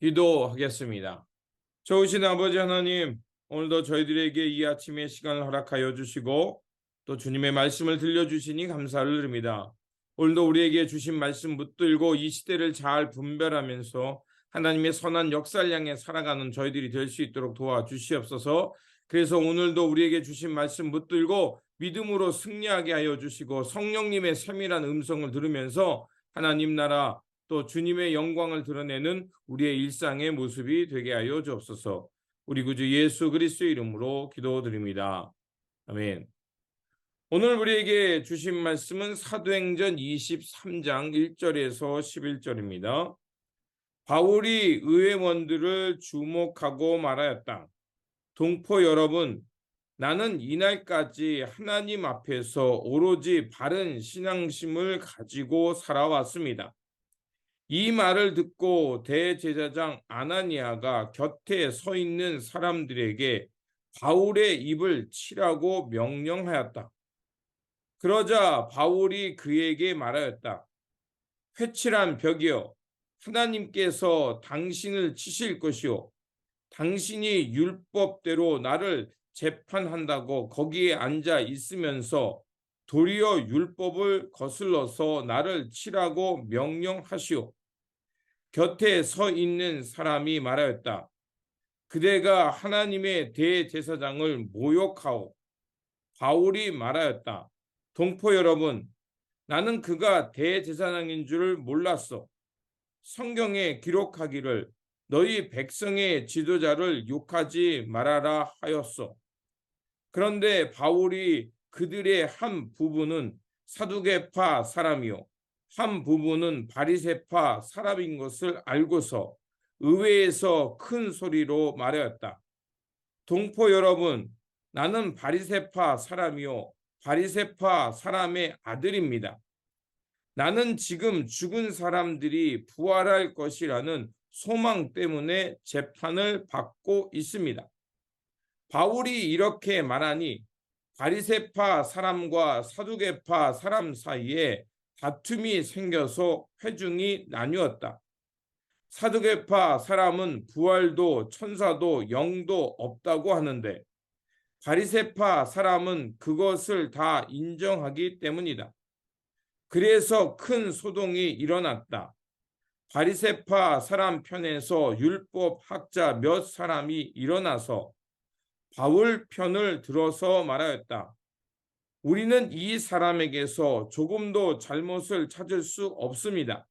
기도하겠습니다. 좋으신 아버지 하나님, 오늘도 저희들에게 이 아침의 시간을 허락하여 주시고 또 주님의 말씀을 들려주시니 감사를 드립니다. 오늘도 우리에게 주신 말씀 붙들고 이 시대를 잘 분별하면서 하나님의 선한 역사를 향해 살아가는 저희들이 될 수 있도록 도와주시옵소서. 그래서 오늘도 우리에게 주신 말씀 붙들고 믿음으로 승리하게 하여 주시고 성령님의 세밀한 음성을 들으면서 하나님 나라 또 주님의 영광을 드러내는 우리의 일상의 모습이 되게 하여 주옵소서. 우리 구주 예수 그리스도의 이름으로 기도드립니다. 아멘. 오늘 우리에게 주신 말씀은 사도행전 23장 1절에서 11절입니다. 바울이 의회원들을 주목하고 말하였다. 동포 여러분, 나는 이날까지 하나님 앞에서 오로지 바른 신앙심을 가지고 살아왔습니다. 이 말을 듣고 대제사장 아나니아가 곁에 서 있는 사람들에게 바울의 입을 치라고 명령하였다. 그러자 바울이 그에게 말하였다. 회칠한 벽이여, 하나님께서 당신을 치실 것이요. 당신이 율법대로 나를 재판한다고 거기에 앉아 있으면서 도리어 율법을 거슬러서 나를 치라고 명령하시오. 곁에 서 있는 사람이 말하였다. 그대가 하나님의 대제사장을 모욕하오. 바울이 말하였다. 동포 여러분, 나는 그가 대제사장인 줄 몰랐어. 성경에 기록하기를 너희 백성의 지도자를 욕하지 말아라 하였어. 그런데 바울이 그들의 한 부분은 사두개파 사람이요 한 부분은 바리새파 사람인 것을 알고서 의회에서 큰 소리로 말하였다. 동포 여러분, 나는 바리새파 사람이요 바리새파 사람의 아들입니다. 나는 지금 죽은 사람들이 부활할 것이라는 소망 때문에 재판을 받고 있습니다. 바울이 이렇게 말하니 바리새파 사람과 사두개파 사람 사이에 다툼이 생겨서 회중이 나뉘었다. 사두개파 사람은 부활도 천사도 영도 없다고 하는데 바리새파 사람은 그것을 다 인정하기 때문이다. 그래서 큰 소동이 일어났다. 바리새파 사람 편에서 율법 학자 몇 사람이 일어나서 바울 편을 들어서 말하였다. 우리는 이 사람에게서 조금도 잘못을 찾을 수 없습니다.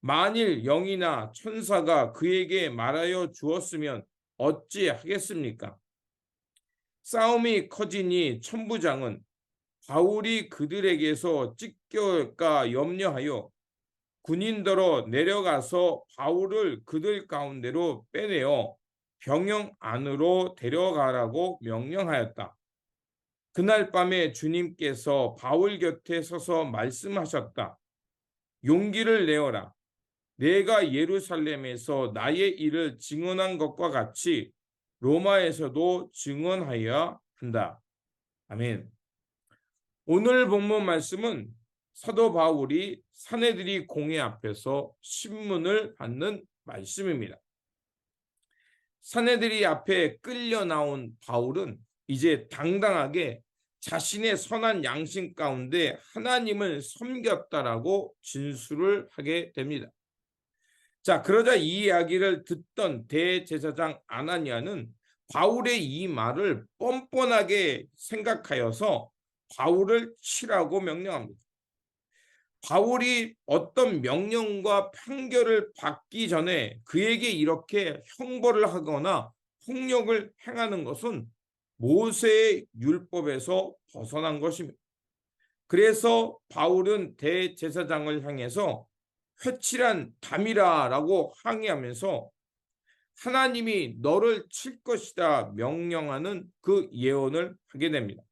만일 영이나 천사가 그에게 말하여 주었으면 어찌 하겠습니까? 싸움이 커지니 천부장은 바울이 그들에게서 찢겨올까 염려하여 군인더러 내려가서 바울을 그들 가운데로 빼내어 병영 안으로 데려가라고 명령하였다. 그날 밤에 주님께서 바울 곁에 서서 말씀하셨다. 용기를 내어라. 내가 예루살렘에서 나의 일을 증언한 것과 같이 로마에서도 증언하여야 한다. 아멘. 오늘 본문 말씀은 사도 바울이 사내들이 공회 앞에서 신문을 받는 말씀입니다. 사내들이 앞에 끌려 나온 바울은 이제 당당하게 자신의 선한 양심 가운데 하나님을 섬겼다라고 진술을 하게 됩니다. 자, 그러자 이 이야기를 듣던 대제사장 아나니아는 바울의 이 말을 뻔뻔하게 생각하여서 바울을 치라고 명령합니다. 바울이 어떤 명령과 판결을 받기 전에 그에게 이렇게 형벌을 하거나 폭력을 행하는 것은 모세의 율법에서 벗어난 것입니다. 그래서 바울은 대제사장을 향해서 회칠한 담이라라고 항의하면서 하나님이 너를 칠 것이다 명령하는 그 예언을 하게 됩니다.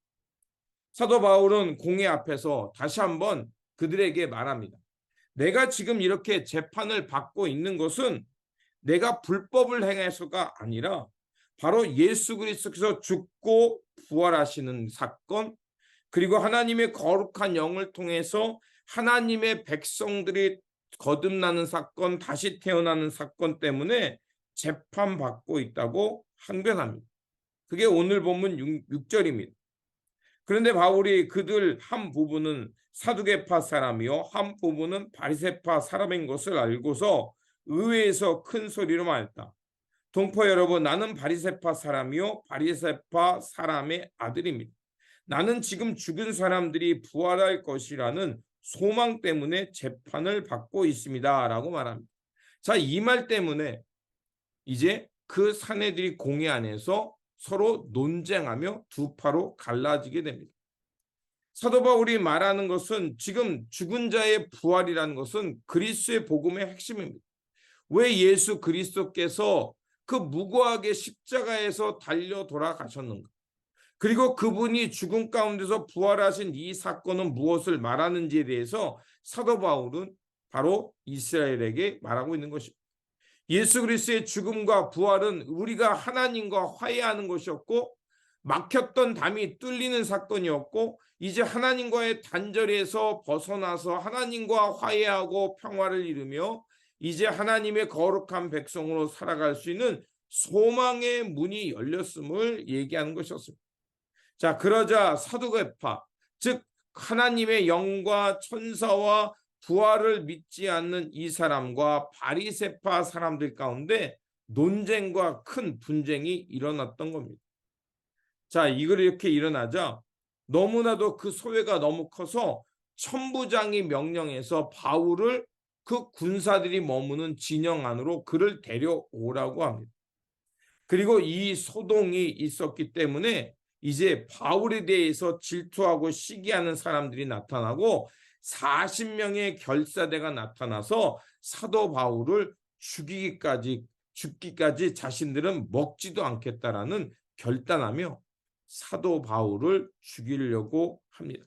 사도 바울은 공회 앞에서 다시 한번 그들에게 말합니다. 내가 지금 이렇게 재판을 받고 있는 것은 내가 불법을 행해서가 아니라 바로 예수 그리스도께서 죽고 부활하시는 사건 그리고 하나님의 거룩한 영을 통해서 하나님의 백성들이 거듭나는 사건, 다시 태어나는 사건 때문에 재판받고 있다고 항변합니다. 그게 오늘 본문 6, 절입니다 그런데 바울이 그들 한 부분은 사두개파 사람이요 한 부분은 바리새파 사람인 것을 알고서 의회에서 큰 소리로 말했다. 동포 여러분, 나는 바리새파 사람이요 바리새파 사람의 아들입니다. 나는 지금 죽은 사람들이 부활할 것이라는 소망 때문에 재판을 받고 있습니다라고 말합니다. 자, 이 말 때문에 이제 그 사내들이 공회 안에서 서로 논쟁하며 두 파로 갈라지게 됩니다. 사도 바울이 말하는 것은 지금 죽은 자의 부활이라는 것은 그리스의 복음의 핵심입니다. 왜 예수 그리스도께서 그 무고하게 십자가에서 달려 돌아가셨는가? 그리고 그분이 죽음 가운데서 부활하신 이 사건은 무엇을 말하는지에 대해서 사도 바울은 바로 이스라엘에게 말하고 있는 것입니다. 예수 그리스도의 죽음과 부활은 우리가 하나님과 화해하는 것이었고 막혔던 담이 뚫리는 사건이었고 이제 하나님과의 단절에서 벗어나서 하나님과 화해하고 평화를 이루며 이제 하나님의 거룩한 백성으로 살아갈 수 있는 소망의 문이 열렸음을 얘기하는 것이었습니다. 자, 그러자 사두개파, 즉 하나님의 영과 천사와 부활을 믿지 않는 이 사람과 바리세파 사람들 가운데 논쟁과 큰 분쟁이 일어났던 겁니다. 자, 이걸 이렇게 일어나자 너무나도 그 소외가 너무 커서 천부장이 명령해서 바울을 그 군사들이 머무는 진영 안으로 그를 데려오라고 합니다. 그리고 이 소동이 있었기 때문에 이제 바울에 대해서 질투하고 시기하는 사람들이 나타나고 40명의 결사대가 나타나서 사도 바울을 죽이기까지 죽기까지 자신들은 먹지도 않겠다라는 결단하며 사도 바울을 죽이려고 합니다.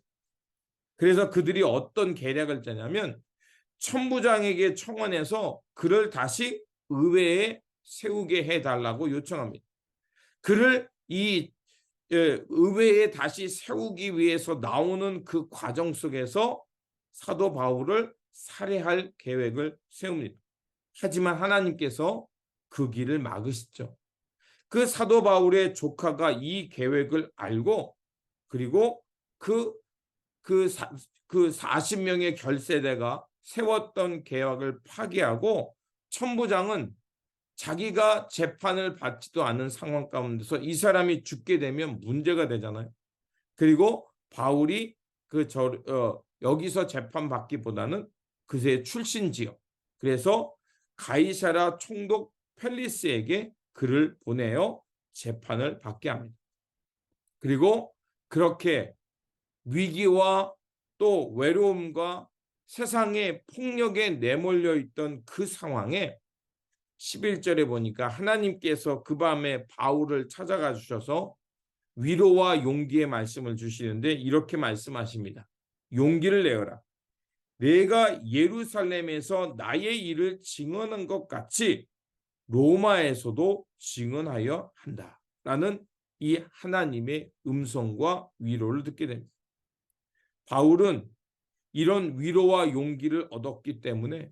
그래서 그들이 어떤 계략을 짜냐면 천부장에게 청원해서 그를 다시 의회에 세우게 해달라고 요청합니다. 그를 이 예, 의회에 다시 세우기 위해서 나오는 그 과정 속에서 사도 바울을 살해할 계획을 세웁니다. 하지만 하나님께서 그 길을 막으시죠. 그 사도 바울의 조카가 이 계획을 알고 그리고 그, 그, 사, 그 40명의 결세대가 세웠던 계획을 파기하고 천부장은 자기가 재판을 받지도 않은 상황 가운데서 이 사람이 죽게 되면 문제가 되잖아요. 그리고 바울이 그 저 어, 여기서 재판 받기보다는 그새 출신 지역 그래서 가이사라 총독 펠리스에게 글을 보내어 재판을 받게 합니다. 그리고 그렇게 위기와 또 외로움과 세상의 폭력에 내몰려 있던 그 상황에 11절에 보니까 하나님께서 그 밤에 바울을 찾아가 주셔서 위로와 용기의 말씀을 주시는데 이렇게 말씀하십니다. 용기를 내어라. 내가 예루살렘에서 나의 일을 증언한 것 같이 로마에서도 증언하여 한다. 라는 이 하나님의 음성과 위로를 듣게 됩니다. 바울은 이런 위로와 용기를 얻었기 때문에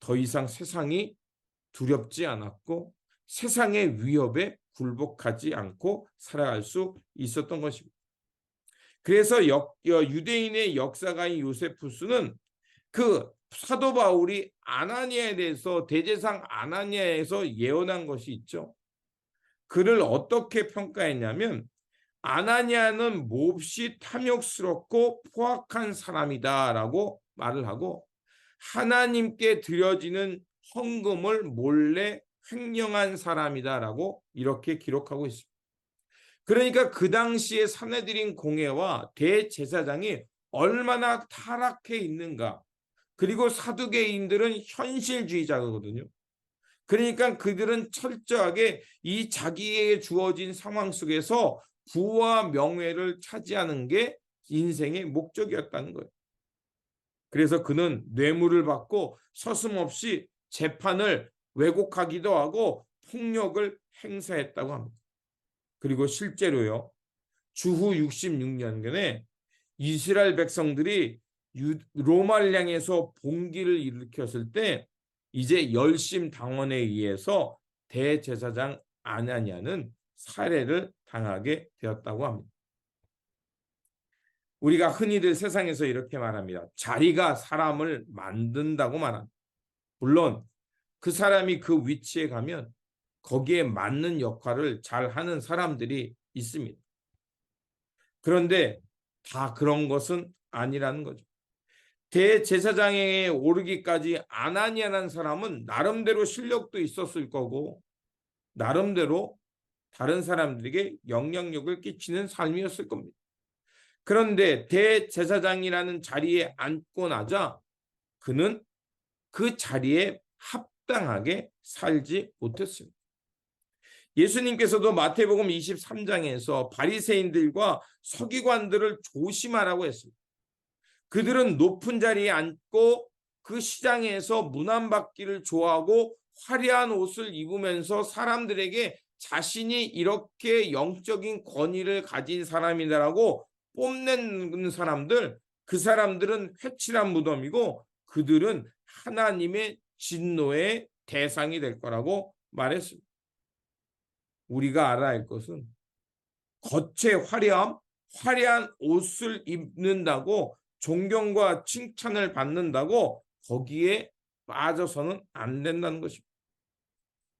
더 이상 세상이 두렵지 않았고 세상의 위협에 굴복하지 않고 살아갈 수 있었던 것입니다. 그래서 역, 유대인의 역사가인 요세푸스는 그 사도 바울이 아나니아에 대해서 대제상 아나니아에서 예언한 것이 있죠. 그를 어떻게 평가했냐면 아나니아는 몹시 탐욕스럽고 포악한 사람이다라고 말을 하고 하나님께 드려지는 헌금을 몰래 횡령한 사람이다라고 이렇게 기록하고 있습니다. 그러니까 그 당시에 사내들인 공회와 대제사장이 얼마나 타락해 있는가. 그리고 사두개인들은 현실주의자거든요. 그러니까 그들은 철저하게 이 자기에게 주어진 상황 속에서 부와 명예를 차지하는 게 인생의 목적이었다는 거예요. 그래서 그는 뇌물을 받고 서슴없이 재판을 왜곡하기도 하고 폭력을 행사했다고 합니다. 그리고 실제로요. 주후 66년경에 이스라엘 백성들이 향해서 봉기를 일으켰을 때 이제 열심 당원에 의해서 대제사장 아나니아는 살해를 당하게 되었다고 합니다. 우리가 흔히들 세상에서 이렇게 말합니다. 자리가 사람을 만든다고 말합니다. 물론 그 사람이 그 위치에 가면 거기에 맞는 역할을 잘 하는 사람들이 있습니다. 그런데 다 그런 것은 아니라는 거죠. 대제사장에 오르기까지 아나니아라는 사람은 나름대로 실력도 있었을 거고 나름대로 다른 사람들에게 영향력을 끼치는 삶이었을 겁니다. 그런데 대제사장이라는 자리에 앉고 나자 그는 그 자리에 합당하게 살지 못했습니다. 예수님께서도 마태복음 23장에서 바리새인들과 서기관들을 조심하라고 했습니다. 그들은 높은 자리에 앉고 그 시장에서 문안받기를 좋아하고 화려한 옷을 입으면서 사람들에게 자신이 이렇게 영적인 권위를 가진 사람이다라고 뽐내는 사람들, 그 사람들은 회칠한 무덤이고 그들은 하나님의 진노의 대상이 될 거라고 말했습니다. 우리가 알아야 할 것은 겉의 화려함, 화려한 옷을 입는다고 존경과 칭찬을 받는다고 거기에 빠져서는 안 된다는 것입니다.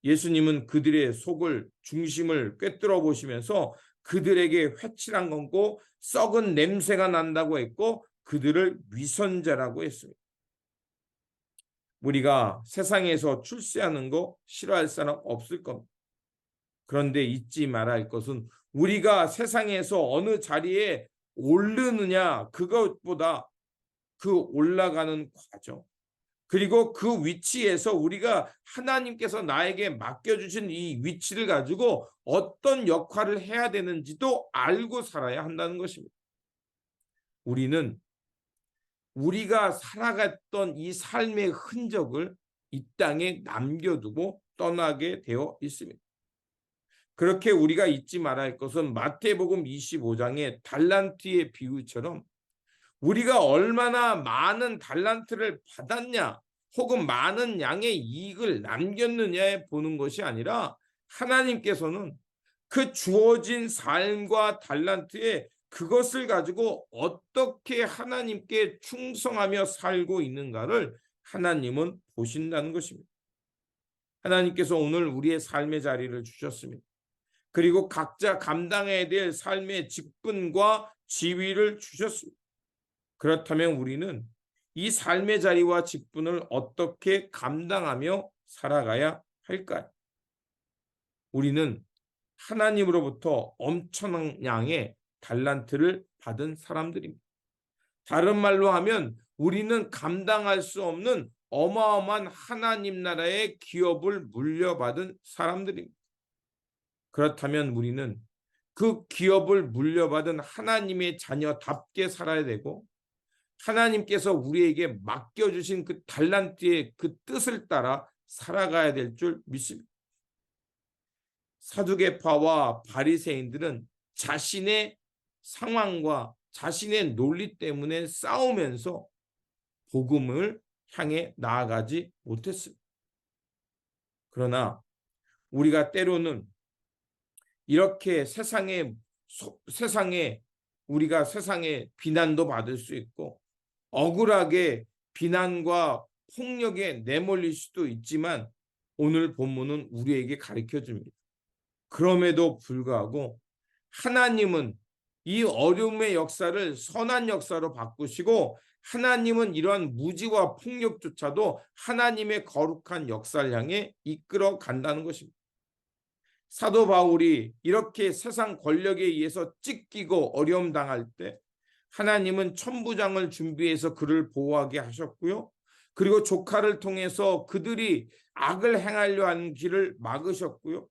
예수님은 그들의 속을 중심을 꿰뚫어 보시면서 그들에게 회칠한 거고 썩은 냄새가 난다고 했고 그들을 위선자라고 했습니다. 우리가 세상에서 출세하는 거 싫어할 사람 없을 겁니다. 그런데 잊지 말아야 할 것은 우리가 세상에서 어느 자리에 오르느냐 그것보다 그 올라가는 과정 그리고 그 위치에서 우리가 하나님께서 나에게 맡겨주신 이 위치를 가지고 어떤 역할을 해야 되는지도 알고 살아야 한다는 것입니다. 우리는 우리가 살아갔던 이 삶의 흔적을 이 땅에 남겨두고 떠나게 되어 있습니다. 그렇게 우리가 잊지 말아야 할 것은 마태복음 25장의 달란트의 비유처럼 우리가 얼마나 많은 달란트를 받았냐 혹은 많은 양의 이익을 남겼느냐에 보는 것이 아니라 하나님께서는 그 주어진 삶과 달란트에 그것을 가지고 어떻게 하나님께 충성하며 살고 있는가를 하나님은 보신다는 것입니다. 하나님께서 오늘 우리의 삶의 자리를 주셨습니다. 그리고 각자 감당해야 될 삶의 직분과 지위를 주셨습니다. 그렇다면 우리는 이 삶의 자리와 직분을 어떻게 감당하며 살아가야 할까요? 우리는 하나님으로부터 엄청난 양의 달란트를 받은 사람들입니다. 다른 말로 하면 우리는 감당할 수 없는 어마어마한 하나님 나라의 기업을 물려받은 사람들입니다. 그렇다면 우리는 그 기업을 물려받은 하나님의 자녀답게 살아야 되고 하나님께서 우리에게 맡겨주신 그 달란트의 그 뜻을 따라 살아가야 될 줄 믿습니다. 사두개파와 바리새인들은 자신의 상황과 자신의 논리 때문에 싸우면서 복음을 향해 나아가지 못했습니다. 그러나 우리가 때로는 이렇게 세상에 세상에 우리가 세상에 비난도 받을 수 있고 억울하게 비난과 폭력에 내몰릴 수도 있지만 오늘 본문은 우리에게 가르쳐 줍니다. 그럼에도 불구하고 하나님은 이 어려움의 역사를 선한 역사로 바꾸시고 하나님은 이러한 무지와 폭력조차도 하나님의 거룩한 역사를 향해 이끌어 간다는 것입니다. 사도 바울이 이렇게 세상 권력에 의해서 찢기고 어려움 당할 때 하나님은 천부장을 준비해서 그를 보호하게 하셨고요. 그리고 조카를 통해서 그들이 악을 행하려 하는 길을 막으셨고요.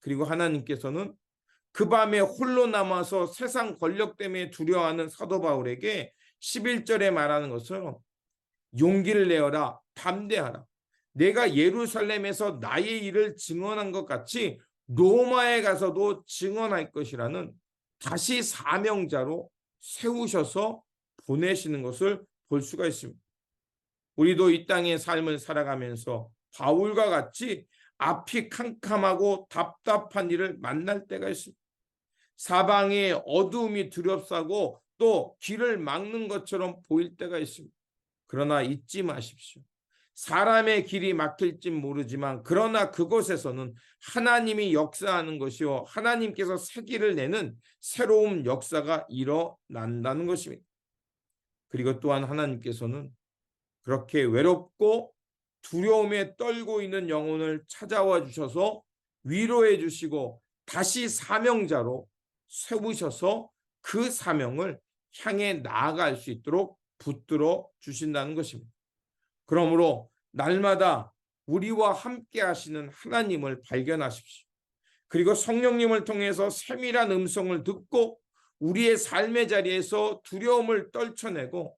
그리고 하나님께서는 그 밤에 홀로 남아서 세상 권력 때문에 두려워하는 사도 바울에게 11절에 말하는 것처럼 용기를 내어라 담대하라 내가 예루살렘에서 나의 일을 증언한 것 같이 로마에 가서도 증언할 것이라는 다시 사명자로 세우셔서 보내시는 것을 볼 수가 있습니다. 우리도 이 땅의 삶을 살아가면서 바울과 같이 앞이 캄캄하고 답답한 일을 만날 때가 있습니다. 사방에 어두움이 두렵사고 또 길을 막는 것처럼 보일 때가 있습니다. 그러나 잊지 마십시오. 사람의 길이 막힐진 모르지만 그러나 그곳에서는 하나님이 역사하는 것이요 하나님께서 새 길을 내는 새로운 역사가 일어난다는 것입니다. 그리고 또한 하나님께서는 그렇게 외롭고 두려움에 떨고 있는 영혼을 찾아와 주셔서 위로해 주시고 다시 사명자로 세우셔서 그 사명을 향해 나아갈 수 있도록 붙들어 주신다는 것입니다. 그러므로 날마다 우리와 함께 하시는 하나님을 발견하십시오. 그리고 성령님을 통해서 세밀한 음성을 듣고 우리의 삶의 자리에서 두려움을 떨쳐내고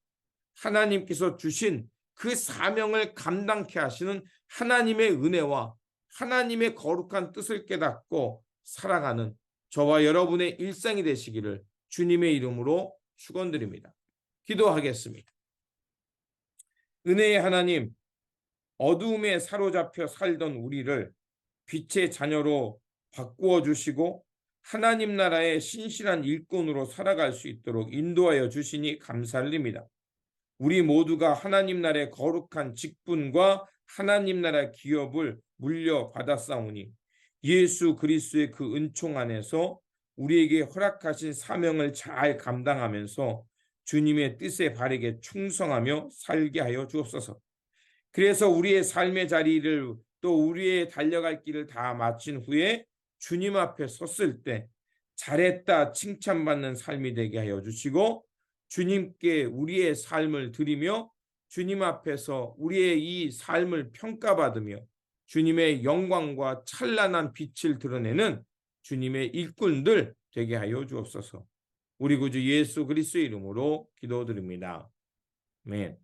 하나님께서 주신 그 사명을 감당케 하시는 하나님의 은혜와 하나님의 거룩한 뜻을 깨닫고 살아가는 저와 여러분의 일상이 되시기를 주님의 이름으로 축원드립니다. 기도하겠습니다. 은혜의 하나님, 어두움에 사로잡혀 살던 우리를 빛의 자녀로 바꾸어 주시고 하나님 나라의 신실한 일꾼으로 살아갈 수 있도록 인도하여 주시니 감사드립니다. 우리 모두가 하나님 나라의 거룩한 직분과 하나님 나라 기업을 물려받았사오니 예수 그리스도의 그 은총 안에서 우리에게 허락하신 사명을 잘 감당하면서 주님의 뜻에 바르게 충성하며 살게 하여 주옵소서. 그래서 우리의 삶의 자리를 또 우리의 달려갈 길을 다 마친 후에 주님 앞에 섰을 때 잘했다 칭찬받는 삶이 되게 하여 주시고 주님께 우리의 삶을 드리며 주님 앞에서 우리의 이 삶을 평가받으며 주님의 영광과 찬란한 빛을 드러내는 주님의 일꾼들 되게 하여 주옵소서. 우리 구주 예수 그리스도의 이름으로 기도드립니다. 아멘.